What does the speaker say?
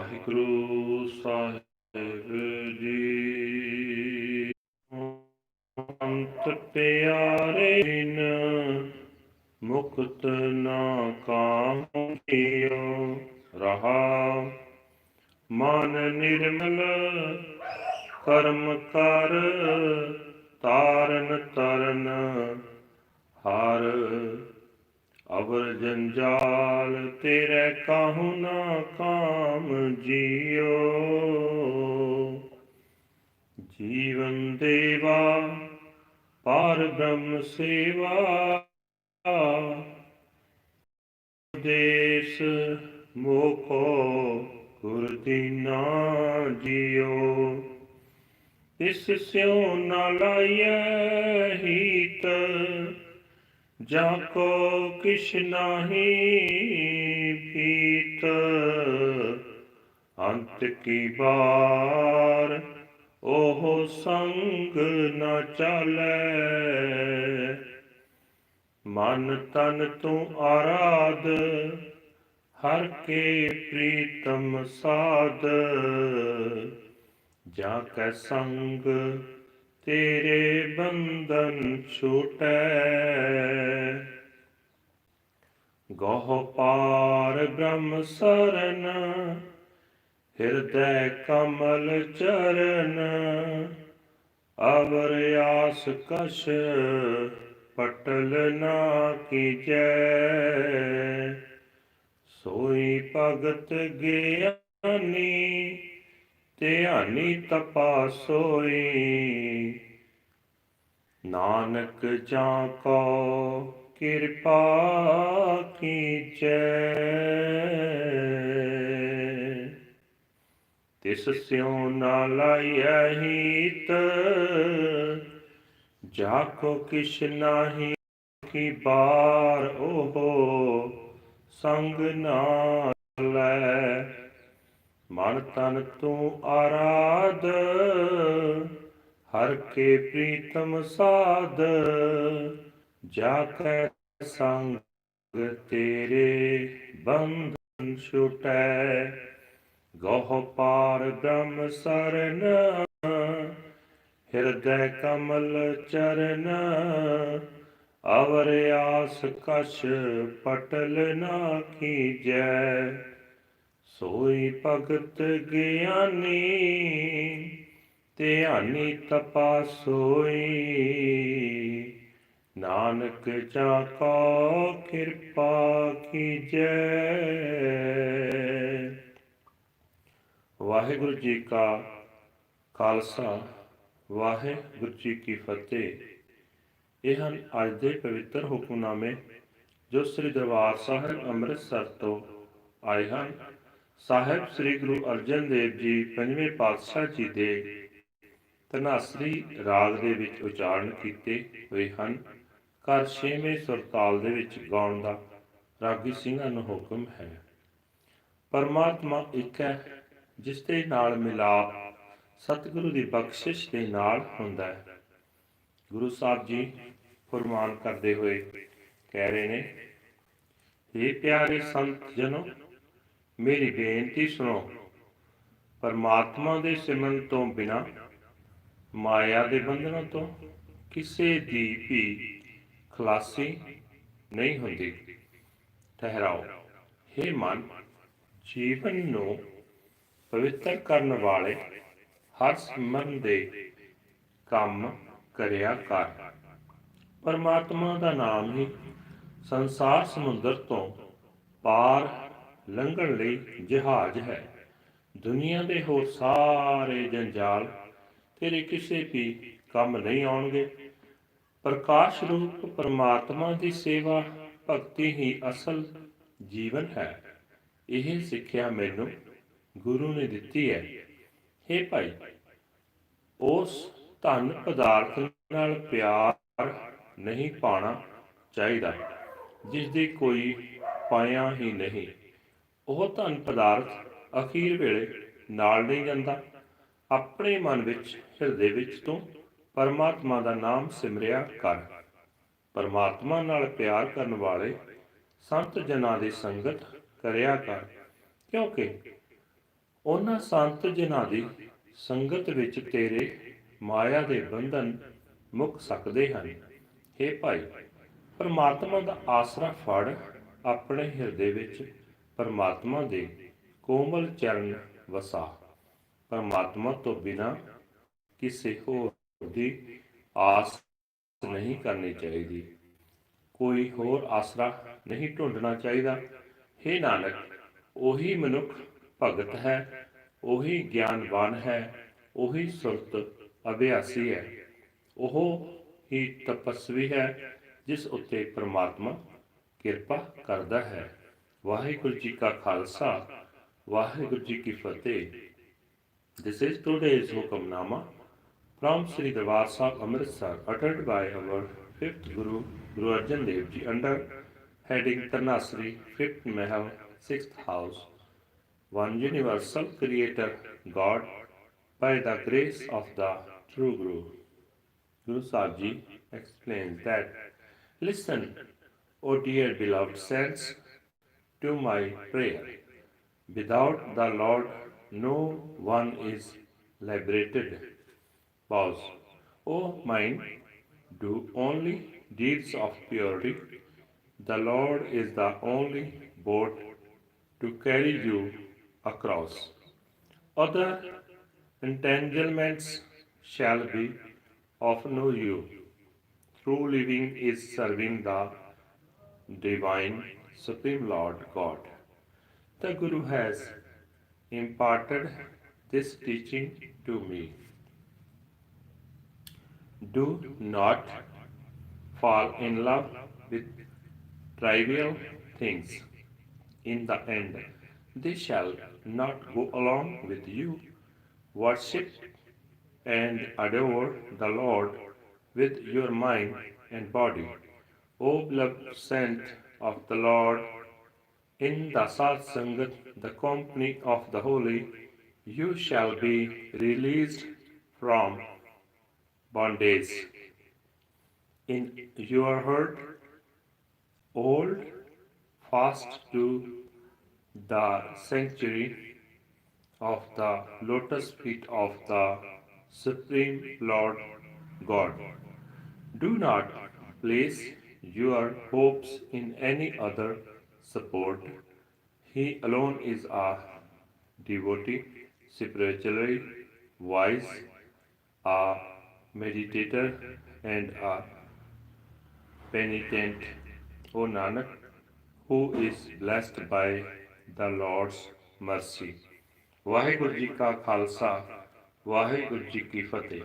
ਵਾਹਿਗੁਰੂ ਸਾਹਿਬ ਜੀ। ਅੰਤ ਪਿਆਰੇ ਜਿਨ ਮੁਕਤ ਨਾ ਕਾਮ ਕੀਓ ਰਹਾ ਮਨ ਨਿਰਮਲ, ਕਰਮ ਕਰ, ਤਾਰਨ ਤਰਨ, ਹਰ ਅਵਰ ਜੰਜਾਲ ਤੇਰੇ ਕਾਹੂ ਨਾ ਕਾਮ ਜੀਓ। ਜੀਵਨ ਦੇਵਾ ਪਾਰ ਬ੍ਰਹਮ ਸੇਵਾ। ਦੇਸ ਮੋਖੋ ਗੁਰ ਦੀਨਾ ਜੀਓ। ਇਸ ਸਿਉ ਨਾ ਲਾਈਐ ਹੀਤ ਜਾ ਕੋ ਕਿਛ ਨਾਹੀ ਪੀਤ, ਅੰਤ ਕੀ ਬਾਰ ਉਹ ਸੰਗ ਨਾ ਚਾਲੈ। ਮਨ ਤਨ ਤੂੰ ਆਰਾਧ, ਹਰ ਕੇ ਪ੍ਰੀਤਮ ਸਾਧ, ਜਾ ਕੈ ਸੰਗ ਤੇਰੇ ਬੰਧਨ ਛੂਟੈ। ਗੋਹ ਪਾਰ ਬ੍ਰਹਮ ਸਰਨ, ਹਿਰਦੈ ਕਮਲ ਚਰਨ। ਅਵਰ ਆਸ ਕਸ਼ ਪਟਲ ਨਾ ਕੀਜੈ। ਸੋਈ ਭਗਤ ਗਿਆਨੀ ਧਿਆਨੀ ਤਪਾ ਸੋਈ ਨਾਨਕ ਜਾਂ ਕੋ ਕਿਰਪਾ ਕੀਜੈ। ਤਿਸ ਸਿਉ ਨਾ ਲਾਈਐ ਹੀਤ। ਜਾ ਕੋ ਕਿਛ ਨਾਹੀ ਕੀ ਬਾਰ। ਓਹੋ ਸੰਗ ਨਾ ਲੈ। ਮਨ ਤਨ ਤੂੰ ਆਰਾਧ, ਹਰ ਕੇ ਪ੍ਰੀਤਮ ਸਾਧ, ਜਾ ਕੈ ਸੰਗ ਤੇਰੇ ਬੰਧਨ ਛੁਟੈ। ਗੋਹ ਪਾਰ ਬ੍ਰਹਮ ਸਰਨ, ਹਿਰਦੈ ਕਮਲ ਚਰਨ, ਅਵਰ ਆਸ ਕਛ ਪਟਲ ਨਾ ਕੀਜੈ। ਸੋਈ ਭਗਤ ਗਿਆਨੀ, ਧਿਆਨੀ ਤਪਾ ਸੋਈ। ਨਾਨਕ ਜਾ ਕੋ ਕਿਰਪਾ ਕੀਜੈ। ਵਾਹਿਗੁਰੂ ਜੀ ਕਾ ਖਾਲਸਾ, ਵਾਹਿਗੁਰੂ ਜੀ ਕੀ ਫਤਿਹ। ਇਹ ਹਨ ਅੱਜ ਦੇ ਪਵਿੱਤਰ ਹੁਕਮਨਾਮੇ ਜੋ ਸ੍ਰੀ ਦਰਬਾਰ ਸਾਹਿਬ ਅੰਮ੍ਰਿਤਸਰ ਤੋਂ ਆਏ ਹਨ। ਸਾਹਿਬ ਸ੍ਰੀ ਗੁਰੂ ਅਰਜਨ ਦੇਵ ਜੀ ਪੰਜਵੇਂ ਪਾਤਸ਼ਾਹ ਜੀ ਦੇ ਤਨਾਸਰੀ ਰਾਗ ਦੇ ਵਿੱਚ ਉਚਾਰਨ ਕੀਤੇ ਹੋਏ ਹਨ। ਘਰ ਛੇਵੇਂ ਸੁਰਤਾਲ ਦੇ ਵਿੱਚ ਗਾਉਣ ਦਾ ਰਾਗੀ ਸਿੰਘਾਂ ਨੂੰ ਹੁਕਮ ਹੈ। ਪਰਮਾਤਮਾ ਇੱਕ ਹੈ, ਜਿਸ ਦੇ ਨਾਲ ਮਿਲਾਪ ਸਤਿਗੁਰੂ ਦੀ ਬਖਸ਼ਿਸ਼ ਦੇ ਨਾਲ ਹੁੰਦਾ ਹੈ। ਗੁਰੂ ਸਾਹਿਬ ਜੀ ਫਰਮਾਨ ਕਰਦੇ ਹੋਏ ਕਹਿ ਰਹੇ ਨੇ ਇਹ ਪਿਆਰੇ ਸੰਤ ਜਨੋ ਮੇਰੀ ਬੇਨਤੀ ਸੁਣੋ। ਪਰਮਾਤਮਾ ਦੇ ਸਿਮਰਨ ਤੋਂ ਬਿਨਾ, ਮਾਇਆ ਦੇ ਬੰਧਨਾਂ ਤੋਂ ਕਿਸੇ ਦੀ ਵੀ ਖਲਾਸੀ ਨਹੀਂ ਹੁੰਦੀ। ਠਹਿਰਾਓ। हे ਮਨ, ਜੀਵਨ ਨੂੰ ਪਵਿੱਤਰ ਕਰਨ ਵਾਲੇ ਹਰ ਸਿਮਰਨ ਦੇ ਕੰਮ ਕਰਿਆ ਕਰ। ਪਰਮਾਤਮਾ ਦਾ ਨਾਮ ਹੀ ਸੰਸਾਰ ਸਮੁੰਦਰ ਤੋਂ ਪਾਰ ਲੰਘਣ ਲਈ ਜਹਾਜ਼ ਹੈ। ਦੁਨੀਆ ਦੇ ਹੋਰ ਸਾਰੇ ਜੰਜਾਲ ਤੇਰੇ ਕਿਸੇ ਵੀ ਕੰਮ ਨਹੀਂ ਆਉਣਗੇ। ਪ੍ਰਕਾਸ਼ ਰੂਪ ਪਰਮਾਤਮਾ ਦੀ ਸੇਵਾ ਭਗਤੀ ਹੀ ਅਸਲ ਜੀਵਨ ਹੈ। ਇਹ ਸਿੱਖਿਆ ਮੈਨੂੰ ਗੁਰੂ ਨੇ ਦਿੱਤੀ ਹੈ। हे ਭਾਈ, ਉਸ ਧਨ ਪਦਾਰਥ ਨਾਲ ਪਿਆਰ ਨਹੀਂ ਪਾਣਾ ਚਾਹੀਦਾ ਜਿਸ ਦੀ ਕੋਈ ਪਾਇਆ ਹੀ ਨਹੀਂ। ਉਹ ਧਨ ਪਦਾਰਥ ਅਖੀਰ ਵੇਲੇ ਨਾਲ ਨਹੀਂ ਜਾਂਦਾ। ਆਪਣੇ ਮਨ ਵਿੱਚ, ਹਿਰਦੇ ਵਿੱਚ ਤੂੰ ਪਰਮਾਤਮਾ ਦਾ ਨਾਮ ਸਿਮਰਿਆ ਕਰ। ਪਰਮਾਤਮਾ ਨਾਲ ਪਿਆਰ ਕਰਨ ਵਾਲੇ ਸੰਤ ਜਨਾਂ ਦੀ ਸੰਗਤ ਕਰਿਆ ਕਰ। ਕਿਉਂਕਿ ਉਹਨਾਂ ਸੰਤ ਜਿਨ੍ਹਾਂ ਦੀ ਸੰਗਤ ਵਿੱਚ ਤੇਰੇ ਮਾਇਆ ਦੇ ਬੰਧਨ ਮੁੱਕ ਸਕਦੇ ਹਨ। हे ਭਾਈ, ਪਰਮਾਤਮਾ ਦਾ ਆਸਰਾ ਫੜ ਆਪਣੇ ਹਿਰਦੇ ਵਿੱਚ। ਪਰਮਾਤਮਾ ਦੇ ਕੋਮਲ ਚਰਨ ਵਸਾ। ਪਰਮਾਤਮਾ ਤੋਂ ਬਿਨਾ ਕਿਸੇ ਹੋਰ ਦੀ ਆਸ ਨਹੀਂ ਕਰਨੀ ਚਾਹੀਦੀ। ਕੋਈ ਹੋਰ ਆਸਰਾ ਨਹੀਂ ਢੂੰਡਣਾ ਚਾਹੀਦਾ। हे ਨਾਨਕ, ਉਹੀ ਮਨੁੱਖ ਭਗਤ ਹੈ, ਉਹੀ ਗਿਆਨਵਾਨ ਹੈ, ਉਹੀ ਸੁਰਤ ਅਭਿਆਸੀ ਹੈ। ਉਹ ਹੀ ਤਪਸਵੀ ਹੈ, ਜਿਸ ਉੱਤੇ ਪ੍ਰਮਾਤਮਾ ਕਿਰਪਾ ਕਰਦਾ ਹੈ। ਵਾਹਿਗੁਰੂ ਜੀ ਕਾ ਖਾਲਸਾ ਵਾਹਿਗੁਰੂ ਜੀ ਕੀ ਫਤਿਹ This is today's Hukamnama from Sri Darbar Sahib Amritsar uttered by our fifth Guru Guru Arjan Dev Ji under heading Tanasri fifth Mahal sixth house one universal creator God by the grace of the true Guru. Guru Sahib Ji explains that listen, O dear beloved saints, to my prayer. Without the Lord, no one is liberated. Pause. O mind, do only deeds of purity. The Lord is the only boat to carry you across. Other entanglements shall be of no use. True living is serving the divine Supreme Lord God. The Guru has imparted this teaching to me. Do not fall in love with trivial things. In the end, they shall not go along with you. Worship and adore the Lord with your mind and body. O beloved saint of the Lord, in the Sat Sangat, the company of the holy, you shall be released from bondage. In your heart, hold fast to the sanctuary of the lotus feet of the Supreme Lord God. Do not place your hopes in any other support. He alone is a devotee, spiritually wise, a meditator, and a penitent, O Nanak, who is blessed by the Lord's mercy. Waheguru ji ਕਾ ਖਾਲਸਾ ਵਾਹਿਗੁਰੂ ਜੀ ਕੀ ਫਤਿਹ